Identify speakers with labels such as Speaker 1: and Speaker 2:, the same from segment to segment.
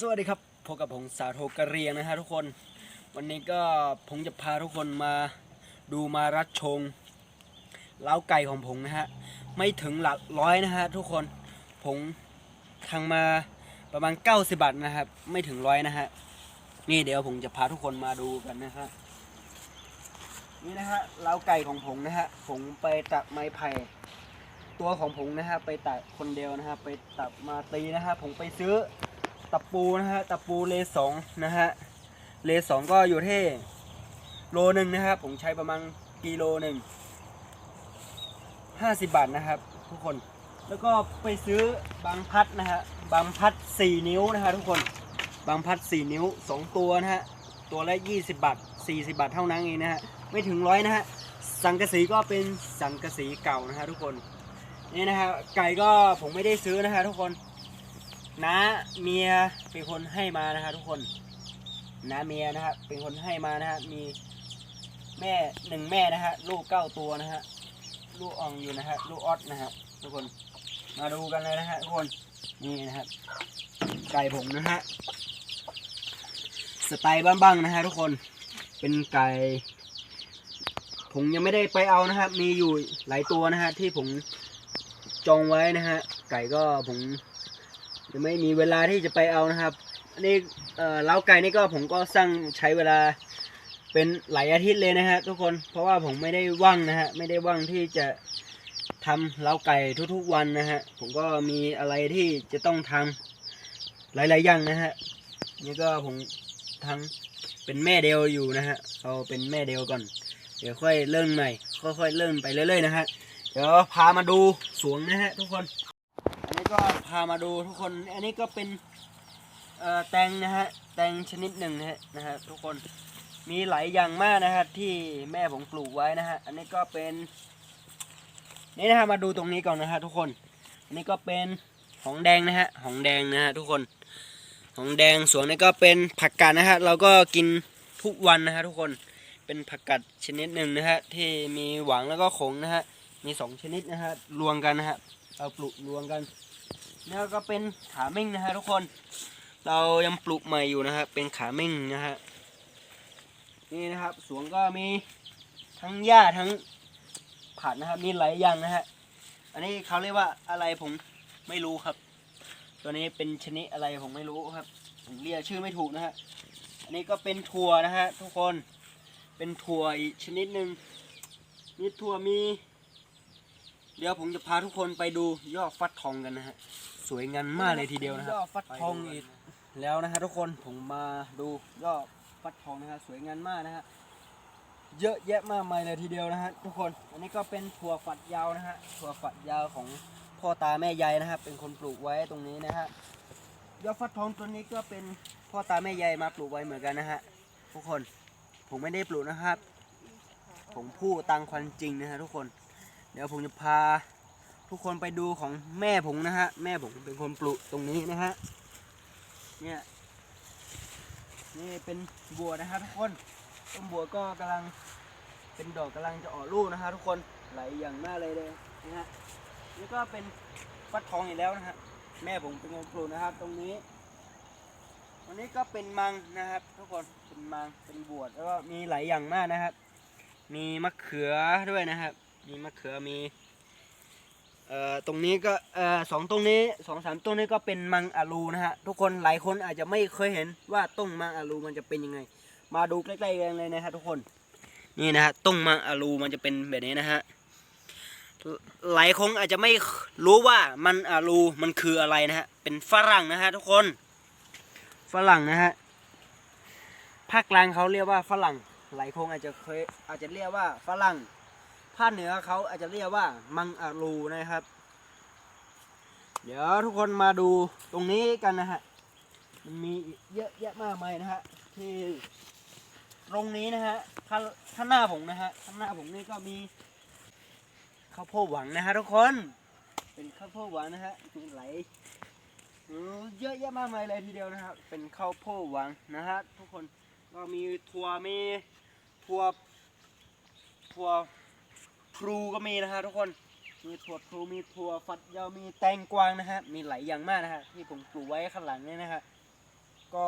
Speaker 1: สวัสดีครับพบกับผมสาโทกระเรียงนะฮะทุกคน วันนี้ก็ผมจะพาทุกคนมาดูมารัดชงเล้าไก่ของผมนะฮะไม่ถึงหลักร้อยนะฮะทุกคนผมทางมาประมาณ 90 บาทนะครับไม่ถึงร้อยนะฮะนี่เดี๋ยวผมจะพาทุกคนมาดูกันนะฮะนี่นะฮะเล้าไก่ของผมนะฮะผมไปตัดไม้ไผ่ตัวของผมนะฮะไปตัดคนเดียวนะฮะไปตัดมาตีนะฮะผมไปซื้อ ตะปูนะฮะตะปูเลสองนะฮะเลสองก็อยู่ที่โลหนึ่งนะครับ ผมใช้ประมาณกิโลหนึ่งห้าสิบบาทนะครับ ทุกคนแล้วก็ไปซื้อบางพัดนะฮะบางพัดสี่นิ้วนะฮะทุกคนบางพัดสี่นิ้วสองตัวนะฮะตัวละยี่สิบบาทสี่สิบาทเท่านั้นเองนะฮะไม่ถึงร้อยนะฮะสังกะสีก็เป็นสังกะสีเก่านะฮะทุกคนนี่นะฮะไก่ก็ผมไม่ได้ซื้อนะฮะทุกคน น้าเมียเป็นคนให้มานะฮะทุกคนน้าเมียนะฮะเป็นคนให้มานะฮะมีแม่หนึ่งแม่นะฮะลูกเก้าตัวนะฮะลูกอ่องอยู่นะฮะลูกออสนะฮะทุกคนมาดูกันเลยนะฮะทุกคนนี่นะฮะไก่ผมนะฮะสไตล์บ้างๆนะฮะทุกคนเป็นไก่ผมยังไม่ได้ไปเอานะครับมีอยู่หลายตัวนะฮะที่ผมจองไว้นะฮะไก่ก็ผม ยังไม่มีเวลาที่จะไปเอานะครับอันนี้เอ่เล้าไก่นี่ก็ผมก็สร้างใช้เวลาเป็นหลายอาทิตย์เลยนะฮะทุกคนเพราะว่าผมไม่ได้ว่างนะฮะไม่ได้ว่างที่จะทำเล้าไก่ทุกๆวันนะฮะผมก็มีอะไรที่จะต้องทำหลายๆอย่างนะฮะนี่ก็ผมทำเป็นแม่เดียวอยู่นะฮะเอาเป็นแม่เดียวก่อน เดี๋ยวค่อยเริ่มใหม่ค่อยๆเริ่มไปเรื่อยๆนะฮะเดี๋ยวพามาดูสวงนะฮะทุกคน ก็พามาดูทุกคน อันนี้ก็เป็นแตงนะฮะ แตงชนิดหนึ่งนะฮะนะฮะทุกคน มีหลายอย่างมากนะฮะที่แม่ผมปลูกไว้นะฮะ อันนี้ก็เป็น นี่นะฮะมาดูตรงนี้ก่อนนะฮะทุกคน อันนี้ก็เป็นหองแดงนะฮะหองแดงนะฮะทุกคน หองแดงสวนนี้ก็เป็นผักกาดนะฮะ เราก็กินทุกวันนะฮะทุกคน เป็นผักกาดชนิดหนึ่งนะฮะที่มีหวานแล้วก็ขงนะฮะ มีสองชนิดนะฮะรวมกันนะฮะ เอาปลูกรวมกัน แล้วก็เป็นขาเม่งนะฮะทุกคน เรายังปลูกใหม่อยู่นะฮะเป็นขาเม่งนะฮะนี่นะครับสวนก็มีทั้งหญ้าทั้งผักนะครับมีหลายอย่างนะฮะอันนี้เขาเรียกว่าอะไรผมไม่รู้ครับ ตัวนี้เป็นชนิดอะไรผมไม่รู้ครับผมเรียกชื่อไม่ถูกนะฮะอันนี้ก็เป็นถั่วนะฮะทุกคนเป็นถั่วอีกชนิดหนึ่งมีถั่วมี เดี๋ยวผมจะพาทุกคนไปดูยอดฟัดทองกันนะฮะ สวยงามมากเลยทีเดียวนะฮะยอดฟัดทองอีกแล้วนะฮะทุกคนผมมาดูยอดฟัดทองนะฮะสวยงามมากนะฮะเยอะแยะมากมายเลยทีเดียวนะฮะทุกคนอันนี้ก็เป็นถั่วฝัดยาวนะฮะถั่วฝัดยาวของพ่อตาแม่ยายนะครับเป็นคนปลูกไว้ตรงนี้นะฮะยอดฟัดทองตัวนี้ก็เป็นพ่อตาแม่ยายมาปลูกไว้เหมือนกันนะฮะทุกคนผมไม่ได้ปลูกนะครับ ผมพูดตามความจริงนะฮะทุกคน เดี๋ยวผมจะพา ทุกคนไปดูของแม่ผมนะฮะ แม่ผมเป็นคนปลูกตรงนี้นะฮะ เนี่ยนี่เป็นบัวนะฮะทุกคนต้นบัวก็กำลังเป็นดอกกำลังจะออกลูกนะฮะทุกคนไหลอย่างมากเลยเลยนะฮะนี่ก็เป็นฟักทองอีกแล้วนะฮะแม่ผมเป็นคนปลูกนะครับ ตรงนี้วันนี้ก็เป็นมังนะครับ ทุกคนเป็นมังเป็นบวชแล้วก็มีหลายอย่างมากนะครับ มีมะเขือด้วยนะครับ มีมะเขือมี เอ่อตรงนี้ก็เอ่อสองตรงนี้สองสามต้นนี้ก็เป็นมังอาลูนะฮะทุกคนหลายคนอาจจะไม่เคยเห็นว่าต้นมังอาลูมันจะเป็นยังไง มาดูใกล้ๆกันเลยนะฮะทุกคนนี่นะฮะต้นมังอาลูมันจะเป็นแบบนี้นะฮะหลายคนอาจจะไม่รู้ว่ามันอาลูมันคืออะไรนะฮะเป็นฝรั่งนะฮะทุกคน ฝรั่งนะฮะภาคกลางเขาเรียกว่าฝรั่ง หลายคนอาจจะเคยอาจจะเรียกว่าฝรั่ง ภาคเหนือเขาอาจจะเรียกว่า มังอาลูนะครับ เดี๋ยวทุกคนมาดูตรงนี้กันนะฮะมันมีเยอะแยะมากมายนะฮะที่ตรงนี้นะฮะข้างข้างหน้าผมนะฮะข้างหน้าผมนี่ก็มีข้าวโพดหวังนะฮะทุกคน เป็นข้าวโพดหวังนะฮะมีไหลเออเยอะแยะมากมายเลยทีเดียวนะครับ เป็นข้าวโพดหวังนะฮะทุกคนก็มีถั่วมีถั่วถั่ว พลูก็มีนะฮะทุกคนมีถั่วพลูมีถั่วฝัดยาวมีแตงกวางนะฮะมีหลายอย่างมากนะฮะที่ผมปลูกไว้ข้างหลังเนี่ยนะฮะก็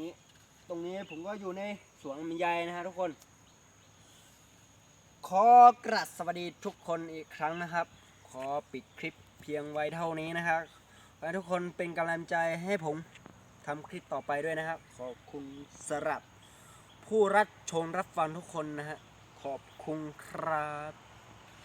Speaker 1: นี้ตรงนี้ผมก็อยู่ในสวนลำไยนะฮะทุกคน ขอกราบสวัสดีทุกคนอีกครั้งนะครับ ขอปิดคลิปเพียงไว้เท่านี้นะครับขอให้ทุกคนเป็นกำลังใจให้ผมทำคลิปต่อไปด้วยนะครับ ขอบคุณสำหรับผู้รับชมรับฟังทุกคนนะฮะขอบคุณครับ